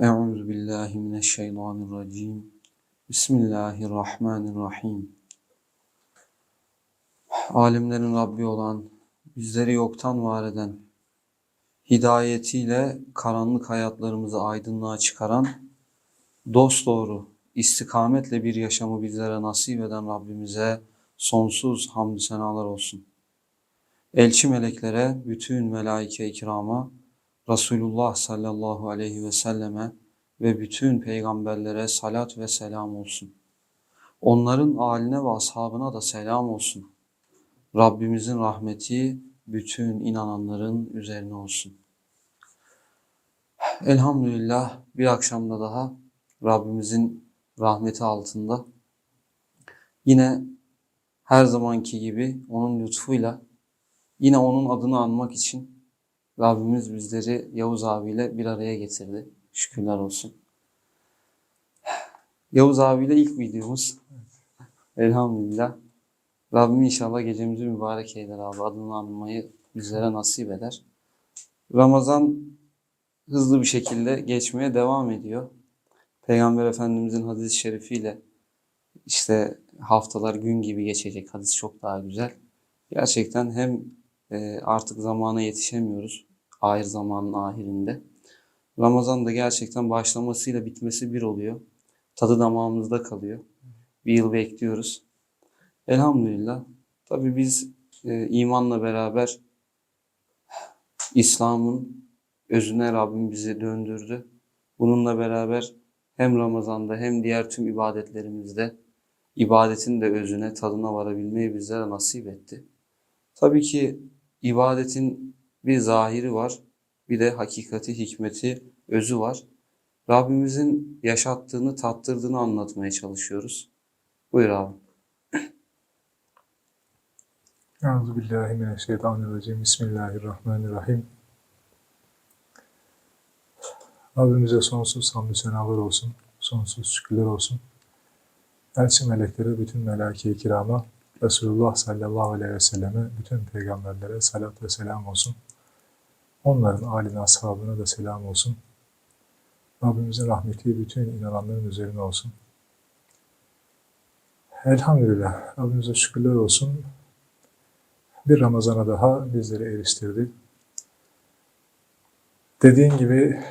Euzu billahi mineşşeytanirracim. Bismillahirrahmanirrahim. Alemlerin Rabbi olan, bizleri yoktan var eden, hidayetiyle karanlık hayatlarımızı aydınlığa çıkaran, dosdoğru, istikametle bir yaşamı bizlere nasip eden Rabbimize sonsuz hamdü senalar olsun. Elçi meleklere, bütün melaike-i kirama, Resulullah sallallahu aleyhi ve selleme ve bütün peygamberlere salat ve selam olsun. Onların aline ve ashabına da selam olsun. Rabbimizin rahmeti bütün inananların üzerine olsun. Elhamdülillah bir akşamda daha Rabbimizin rahmeti altında yine her zamanki gibi onun lütfuyla yine onun adını anmak için Rabbimiz bizleri Yavuz abiyle bir araya getirdi. Şükürler olsun. Yavuz abiyle ilk videomuz. Elhamdülillah. Rabbim inşallah gecemizi mübarek eyler abi. Adını anmayı bizlere nasip eder. Ramazan hızlı bir şekilde geçmeye devam ediyor. Peygamber Efendimizin hadis-i şerifiyle işte haftalar gün gibi geçecek. Hadis çok daha güzel. Gerçekten hem e, artık zamana yetişemiyoruz. Ahir zamanın ahirinde. Ramazan da gerçekten başlamasıyla bitmesi bir oluyor. Tadı damağımızda kalıyor. Bir yıl bekliyoruz. Elhamdülillah. Tabii biz e, imanla beraber İslam'ın özüne Rabbim bizi döndürdü. Bununla beraber hem Ramazan'da hem diğer tüm ibadetlerimizde ibadetin de özüne, tadına varabilmeyi bizlere nasip etti. Tabii ki ibadetin bir zahiri var, bir de hakikati, hikmeti, özü var. Rabbimizin yaşattığını, tattırdığını anlatmaya çalışıyoruz. Buyur abi. Euzu billahi mineşşeytanirracim. Bismillahirrahmanirrahim. Rabbimize sonsuz hamdü senalar olsun. Sonsuz şükürler olsun. Elçi meleklere, bütün melaike-i kirama, Resulullah sallallahu aleyhi ve selleme, bütün peygamberlere salat ve selam olsun. Onların âline, ashabına da selam olsun. Rabbimizin rahmeti bütün inananların üzerine olsun. Elhamdülillah. Rabbimize şükürler olsun. Bir Ramazan'a daha bizleri eriştirdi. Dediğin gibi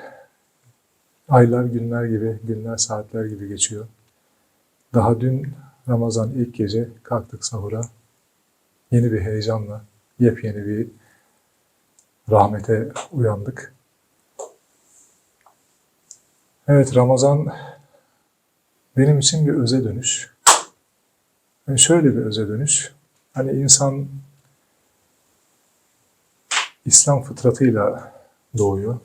aylar günler gibi, günler saatler gibi geçiyor. Daha dün Ramazan ilk gece kalktık sahura. Yeni bir heyecanla, yepyeni bir rahmete uyandık. Evet Ramazan benim için bir öze dönüş. Yani şöyle bir öze dönüş. Hani insan İslam fıtratıyla doğuyor.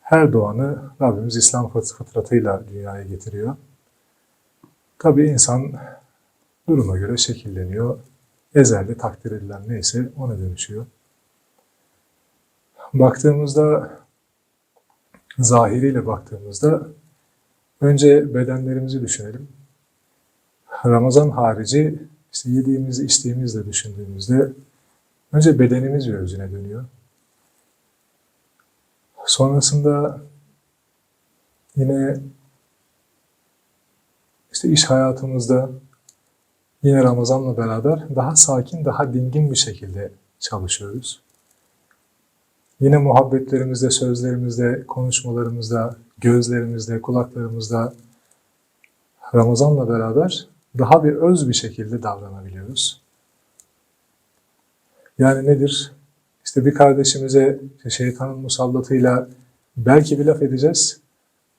Her doğanı Rabbimiz İslam fıtratıyla dünyaya getiriyor. Tabii insan duruma göre şekilleniyor. Ezelde takdir edilen neyse ona dönüşüyor. Baktığımızda, zahiriyle baktığımızda önce bedenlerimizi düşünelim. Ramazan harici işte yediğimizi, içtiğimizle düşündüğümüzde önce bedenimiz bir özüne dönüyor. Sonrasında yine işte iş hayatımızda yine Ramazan'la beraber daha sakin, daha dingin bir şekilde çalışıyoruz. Yine muhabbetlerimizde, sözlerimizde, konuşmalarımızda, gözlerimizde, kulaklarımızda Ramazan'la beraber daha bir öz bir şekilde davranabiliyoruz. Yani nedir? İşte bir kardeşimize şeytanın musallatıyla belki bir laf edeceğiz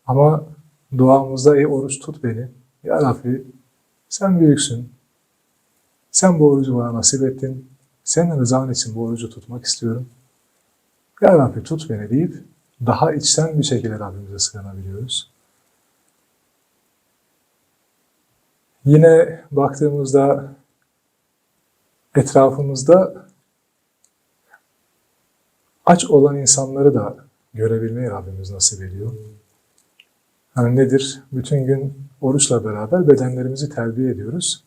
ama duamızda ey oruç tut beni. Ya Rabbi sen büyüksün. Sen bu orucu bana nasip ettin. Senin rızan için bu orucu tutmak istiyorum. Rabbi tut beni deyip daha içten bir şekilde Rabbimize sığınabiliyoruz. Yine baktığımızda etrafımızda aç olan insanları da görebilmeyi Rabbimiz nasip ediyor. Yani nedir? Bütün gün oruçla beraber bedenlerimizi terbiye ediyoruz.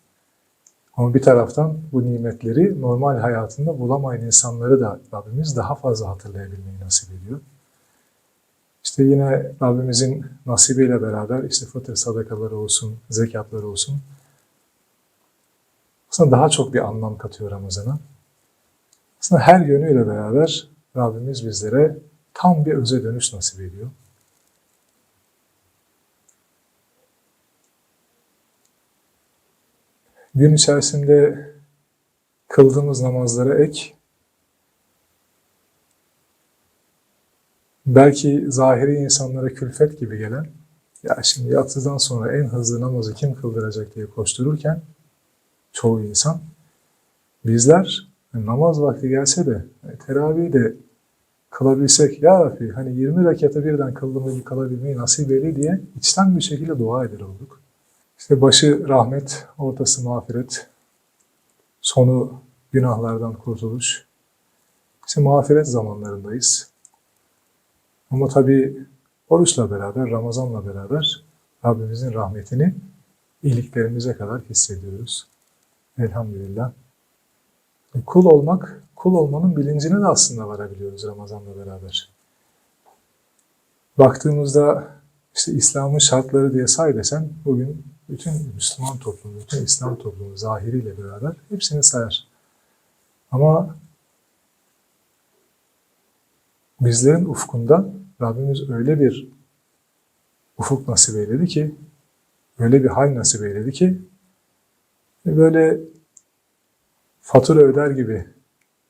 Ama bir taraftan bu nimetleri normal hayatında bulamayan insanları da Rabbimiz daha fazla hatırlayabilmeyi nasip ediyor. İşte yine Rabbimizin nasibiyle beraber işte fıtır sadakaları olsun, zekatları olsun. Aslında daha çok bir anlam katıyor Ramazan'a. Aslında her yönüyle beraber Rabbimiz bizlere tam bir öze dönüş nasip ediyor. Gün içerisinde kıldığımız namazlara ek, belki zahiri insanlara külfet gibi gelen, ya şimdi yatsıdan sonra en hızlı namazı kim kıldıracak diye koştururken, çoğu insan, bizler yani namaz vakti gelse de yani teravih de kılabilsek, Ya Rabbi hani 20 rekata birden kıldığımı kılabilmeyi nasip eyle diye içten bir şekilde dua eder olduk. İşte başı rahmet, ortası mağfiret, sonu günahlardan kurtuluş. İşte mağfiret zamanlarındayız. Ama tabii oruçla beraber, Ramazan'la beraber Rabbimizin rahmetini iyiliklerimize kadar hissediyoruz. Elhamdülillah. Kul olmak, kul olmanın bilincine de aslında varabiliyoruz Ramazan'la beraber. Baktığımızda işte İslam'ın şartları diye say desen bugün bütün Müslüman toplumu, bütün İslam toplumu zahiriyle beraber hepsini sayar. Ama bizlerin ufkunda Rabbimiz öyle bir ufuk nasip eyledi ki, öyle bir hal nasip eyledi ki, böyle fatura öder gibi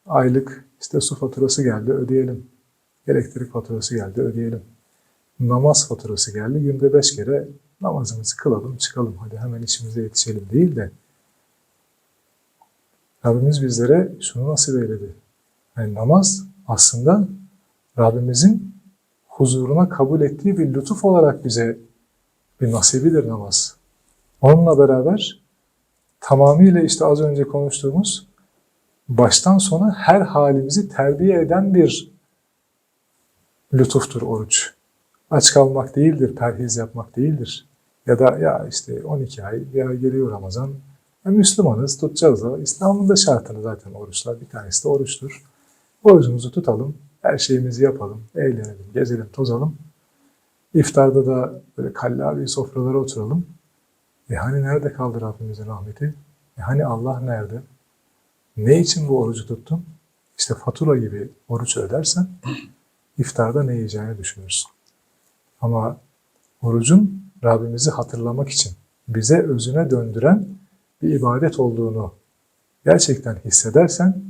aylık işte su faturası geldi ödeyelim. Elektrik faturası geldi ödeyelim. Namaz faturası geldi günde beş kere namazımızı kılalım çıkalım hadi hemen işimize yetişelim değil de Rabbimiz bizlere şunu nasip eyledi. Yani namaz aslında Rabbimizin huzuruna kabul ettiği bir lütuf olarak bize bir nasibidir namaz. Onunla beraber tamamıyla işte az önce konuştuğumuz baştan sona her halimizi terbiye eden bir lütuftur oruç. Aç kalmak değildir, perhiz yapmak değildir. Ya da ya işte 12 ay ya geliyor Ramazan. Ya Müslümanız, tutacağız da. İslam'ın da şartını zaten oruçlar. Bir tanesi de oruçtur. Orucumuzu tutalım, her şeyimizi yapalım, eğlenelim, gezelim, tozalım. İftarda da böyle kallavi sofralara oturalım. E hani nerede kaldı Rabbimizin rahmeti? E hani Allah nerede? Ne için bu orucu tuttun? İşte fatura gibi oruç ödersen iftarda ne yiyeceğini düşünürsün. Ama orucun Rabbimizi hatırlamak için bize özüne döndüren bir ibadet olduğunu gerçekten hissedersen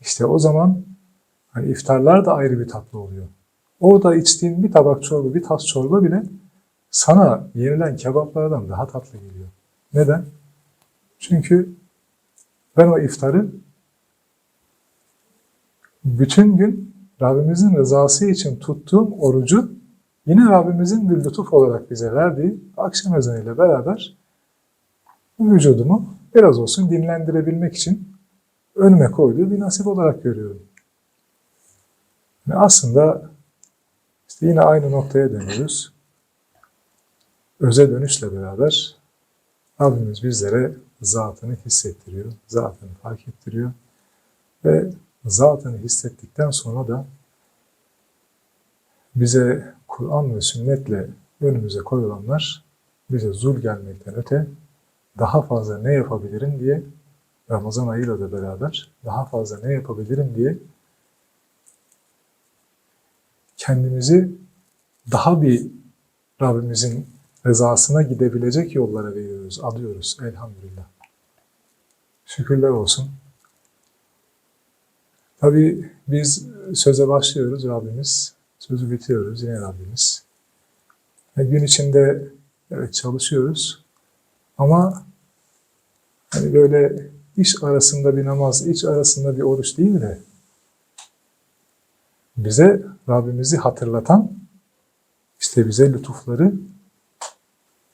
işte o zaman hani iftarlar da ayrı bir tatlı oluyor. Orada içtiğin bir tabak çorba, bir tas çorba bile sana yenilen kebaplardan daha tatlı geliyor. Neden? Çünkü ben o iftarı bütün gün Rabbimizin rızası için tuttuğum orucu yine Rabbimizin bir lütuf olarak bize verdiği akşam ezanıyla beraber vücudumu biraz olsun dinlendirebilmek için önüme koyduğu bir nasip olarak görüyorum. Yani aslında işte yine aynı noktaya dönüyoruz. Öze dönüşle beraber Rabbimiz bizlere zatını hissettiriyor, zatını fark ettiriyor ve zatını hissettikten sonra da bize Kur'an ve sünnetle önümüze koyulanlar bize zul gelmekten öte daha fazla ne yapabilirim diye Ramazan ayıyla da beraber daha fazla ne yapabilirim diye kendimizi daha bir Rabbimizin rızasına gidebilecek yollara veriyoruz, alıyoruz elhamdülillah. Şükürler olsun. Tabii biz söze başlıyoruz Rabbimiz, sözü bitiriyoruz yine Rabbimiz. Ve gün içinde evet çalışıyoruz ama hani böyle iş arasında bir namaz, iç arasında bir oruç değil de bize Rabbimizi hatırlatan işte bize lütufları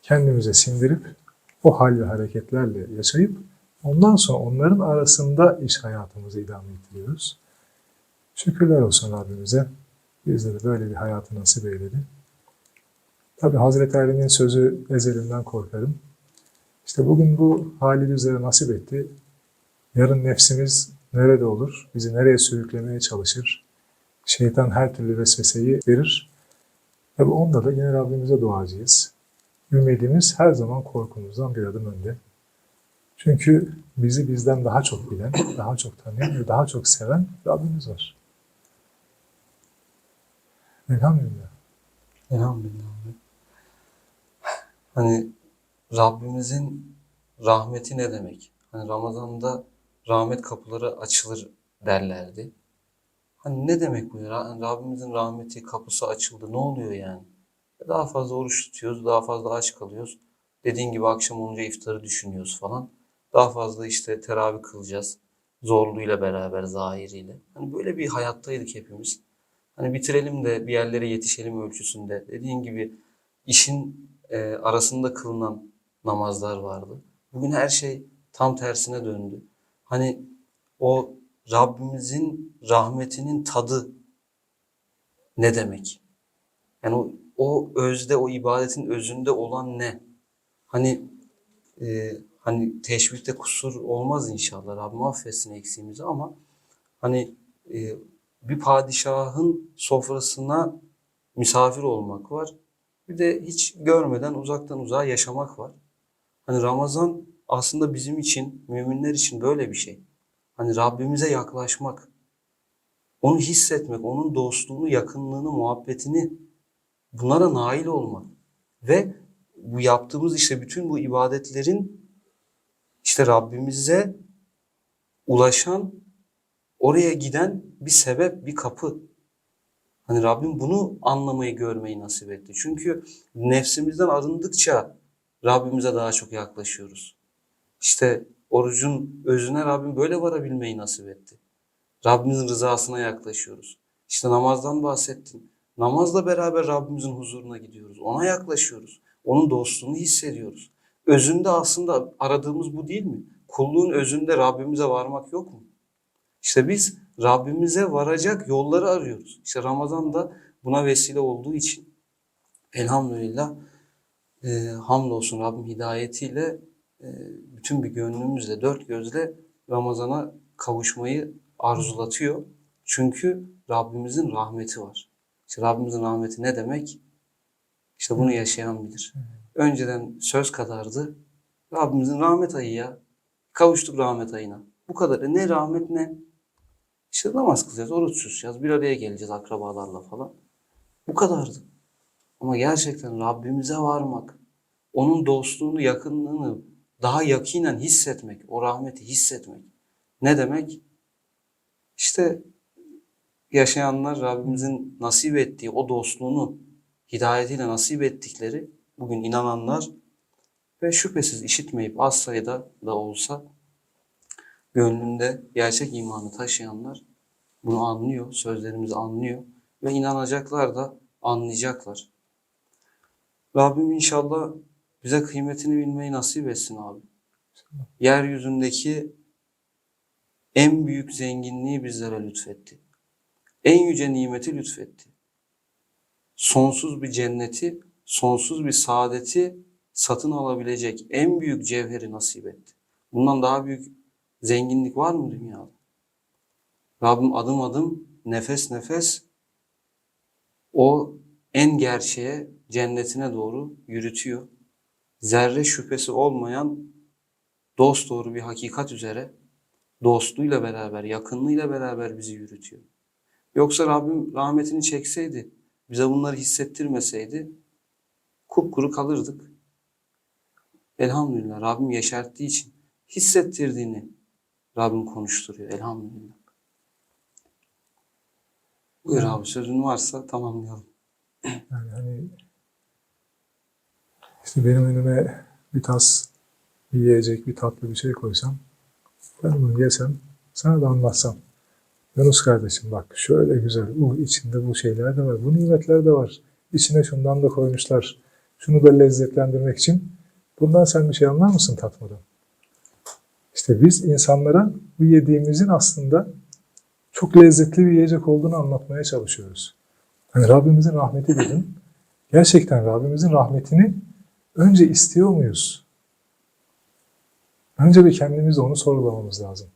kendimize sindirip o hal ve hareketlerle yaşayıp ondan sonra onların arasında iş hayatımızı idame ettiriyoruz. Şükürler olsun Rabbimize. Bizlere böyle bir hayatı nasip eyledi. Tabi Hazreti Ali'nin sözü ezelinden korkarım. İşte bugün bu hali bizlere nasip etti. Yarın nefsimiz nerede olur? Bizi nereye sürüklemeye çalışır? Şeytan her türlü vesveseyi verir. Tabi onda da yine Rabbimize duacıyız. Ümidimiz her zaman korkumuzdan bir adım önde. Çünkü bizi bizden daha çok bilen, daha çok tanıyan ve daha çok seven Rabbimiz var. Elhamdülillah. Elhamdülillah. Hani Rabbimizin rahmeti ne demek? Hani Ramazan'da rahmet kapıları açılır derlerdi. Hani ne demek bu? ya? Hani Rabbimizin rahmeti kapısı açıldı. Ne oluyor yani? Daha fazla oruç tutuyoruz, daha fazla aç kalıyoruz. Dediğin gibi akşam olunca iftarı düşünüyoruz falan. Daha fazla işte teravih kılacağız. Zorluğuyla beraber, zahiriyle. Hani böyle bir hayattaydık hepimiz. Hani bitirelim de bir yerlere yetişelim ölçüsünde. Dediğin gibi işin e, arasında kılınan namazlar vardı. Bugün her şey tam tersine döndü. Hani o Rabbimizin rahmetinin tadı ne demek? Yani o, o özde, o ibadetin özünde olan ne? Hani e, hani teşbihte kusur olmaz inşallah. Rabbim affetsin eksiğimizi ama hani e, bir padişahın sofrasına misafir olmak var. Bir de hiç görmeden uzaktan uzağa yaşamak var. Hani Ramazan aslında bizim için, müminler için böyle bir şey. Hani Rabbimize yaklaşmak, onu hissetmek, onun dostluğunu, yakınlığını, muhabbetini bunlara nail olmak. Ve bu yaptığımız işte bütün bu ibadetlerin işte Rabbimize ulaşan, oraya giden bir sebep, bir kapı. Hani Rabbim bunu anlamayı, görmeyi nasip etti. Çünkü nefsimizden arındıkça Rabbimize daha çok yaklaşıyoruz. İşte orucun özüne Rabbim böyle varabilmeyi nasip etti. Rabbimizin rızasına yaklaşıyoruz. İşte namazdan bahsettin. Namazla beraber Rabbimizin huzuruna gidiyoruz. Ona yaklaşıyoruz. Onun dostluğunu hissediyoruz. Özünde aslında aradığımız bu değil mi? Kulluğun özünde Rabbimize varmak yok mu? İşte biz Rabbimize varacak yolları arıyoruz. İşte Ramazan da buna vesile olduğu için elhamdülillah e, hamdolsun Rabbim hidayetiyle e, bütün bir gönlümüzle, dört gözle Ramazan'a kavuşmayı arzulatıyor. Çünkü Rabbimizin rahmeti var. İşte Rabbimizin rahmeti ne demek? İşte bunu yaşayan bilir. Önceden söz kadardı. Rabbimizin rahmet ayı ya. Kavuştuk rahmet ayına. Bu kadar. E ne rahmet ne? İşte namaz kılacağız, oruç tutacağız, bir araya geleceğiz akrabalarla falan. Bu kadardı. Ama gerçekten Rabbimize varmak, onun dostluğunu, yakınlığını daha yakinen hissetmek, o rahmeti hissetmek. Ne demek? İşte yaşayanlar Rabbimizin nasip ettiği o dostluğunu hidayetiyle nasip ettikleri bugün inananlar ve şüphesiz işitmeyip az sayıda da olsa gönlünde gerçek imanı taşıyanlar bunu anlıyor, sözlerimizi anlıyor ve inanacaklar da anlayacaklar. Rabbim inşallah bize kıymetini bilmeyi nasip etsin abi. Yeryüzündeki en büyük zenginliği bizlere lütfetti. En yüce nimeti lütfetti. Sonsuz bir cenneti, sonsuz bir saadeti satın alabilecek en büyük cevheri nasip etti. Bundan daha büyük zenginlik var mı dünyada? Rabbim adım adım, nefes nefes o en gerçeğe, cennetine doğru yürütüyor. Zerre şüphesi olmayan dost doğru bir hakikat üzere dostluğuyla beraber, yakınlığıyla beraber bizi yürütüyor. Yoksa Rabbim rahmetini çekseydi, bize bunları hissettirmeseydi kupkuru kalırdık. Elhamdülillah Rabbim yeşerttiği için hissettirdiğini Rabbim konuşturuyor elhamdülillah. Buyur abi sözün varsa tamamlayalım. Yani hani işte benim önüme bir tas bir yiyecek, bir tatlı bir şey koysam ben bunu yesem sana da anlatsam. Yunus kardeşim bak şöyle güzel, uh, içinde bu şeyler de var, bu nimetler de var. İçine şundan da koymuşlar. Şunu da lezzetlendirmek için. Bundan sen bir şey anlar mısın tatmadan? İşte biz insanlara bu yediğimizin aslında çok lezzetli bir yiyecek olduğunu anlatmaya çalışıyoruz. Hani Rabbimizin rahmeti dedim. Gerçekten Rabbimizin rahmetini önce istiyor muyuz? Önce bir kendimiz onu sorgulamamız lazım.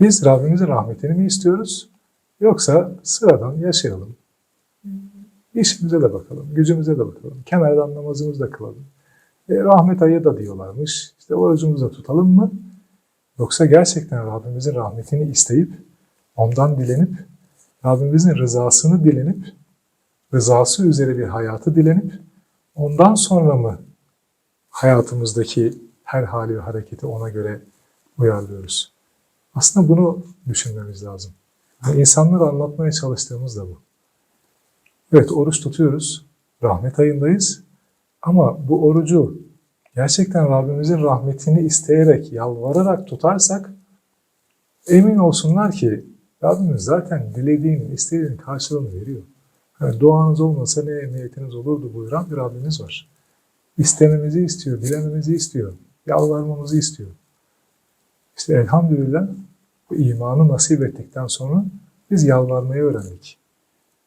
Biz Rabbimizin rahmetini mi istiyoruz? Yoksa sıradan yaşayalım. İşimize de bakalım, gücümüze de bakalım. Kemerden namazımızı da kılalım. E, rahmet ayı da diyorlarmış. İşte orucumuzu da tutalım mı? Yoksa gerçekten Rabbimizin rahmetini isteyip, ondan dilenip, Rabbimizin rızasını dilenip, rızası üzere bir hayatı dilenip, ondan sonra mı hayatımızdaki her hali ve hareketi ona göre uyarlıyoruz? Aslında bunu düşünmemiz lazım. Yani insanlara anlatmaya çalıştığımız da bu. Evet oruç tutuyoruz, rahmet ayındayız ama bu orucu gerçekten Rabbimizin rahmetini isteyerek, yalvararak tutarsak emin olsunlar ki Rabbimiz zaten dilediğinin, istediğinin karşılığını veriyor. Yani duanız olmasa ne emniyetiniz olurdu buyuran bir Rabbimiz var. İstememizi istiyor, dilememizi istiyor, yalvarmamızı istiyor. İşte elhamdülillah bu imanı nasip ettikten sonra biz yalvarmayı öğrendik.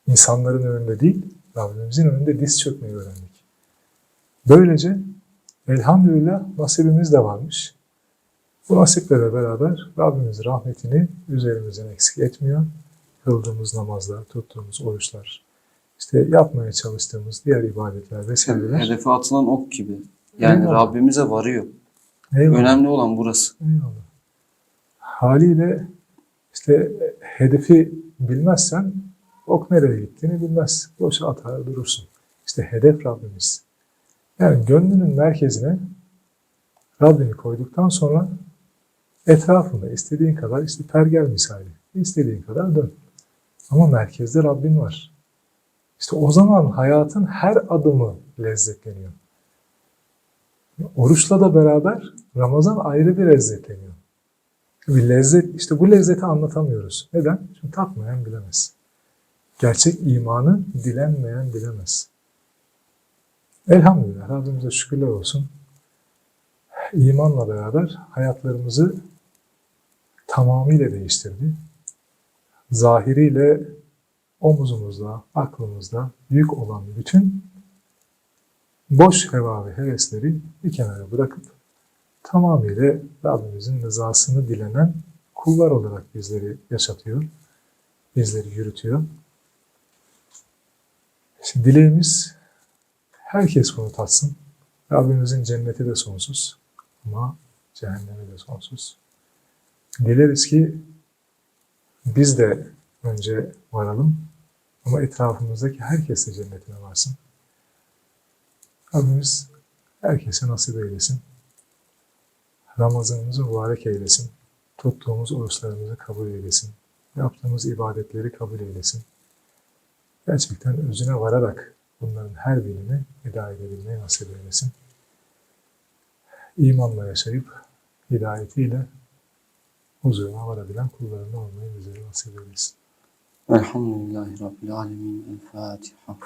İnsanların önünde değil, Rabbimizin önünde diz çökmeyi öğrendik. Böylece elhamdülillah nasibimiz de varmış. Bu nasiple beraber Rabbimiz rahmetini üzerimizden eksik etmiyor. Kıldığımız namazlar, tuttuğumuz oruçlar, işte yapmaya çalıştığımız diğer ibadetler vesaireler. Hedefe atılan ok gibi. Yani Eyvallah. Rabbimize varıyor. Eyvallah. Önemli olan burası. Eyvallah. Haliyle işte hedefi bilmezsen ok nereye gittiğini bilmez. Boşa atar durursun. İşte hedef Rabbimiz. Yani gönlünün merkezine Rabbini koyduktan sonra etrafında istediğin kadar işte pergel misali. istediğin kadar dön. Ama merkezde Rabbin var. İşte o zaman hayatın her adımı lezzetleniyor. Oruçla da beraber Ramazan ayrı bir lezzetleniyor. Bir lezzet, işte bu lezzeti anlatamıyoruz. Neden? Çünkü tatmayan bilemez. Gerçek imanı dilenmeyen bilemez. Elhamdülillah Rabbimize şükürler olsun. İmanla beraber hayatlarımızı tamamıyla değiştirdi. Zahiriyle omuzumuzda, aklımızda yük olan bütün boş heva ve hevesleri bir kenara bırakıp tamamıyla Rabbimizin rızasını dilenen kullar olarak bizleri yaşatıyor, bizleri yürütüyor. Şimdi dileğimiz herkes bunu tatsın. Rabbimizin cenneti de sonsuz ama cehennemi de sonsuz. Dileriz ki biz de önce varalım ama etrafımızdaki herkes de cennetine varsın. Rabbimiz herkese nasip eylesin. Ramazanımızı mübarek eylesin. Tuttuğumuz oruçlarımızı kabul eylesin. Yaptığımız ibadetleri kabul eylesin. Gerçekten özüne vararak bunların her birini eda edebilmeyi nasip eylesin. İmanla yaşayıp hidayetiyle huzuruna varabilen kullarından olmayı bizlere nasip eylesin. Elhamdülillahi Rabbil Alemin. El Fatiha.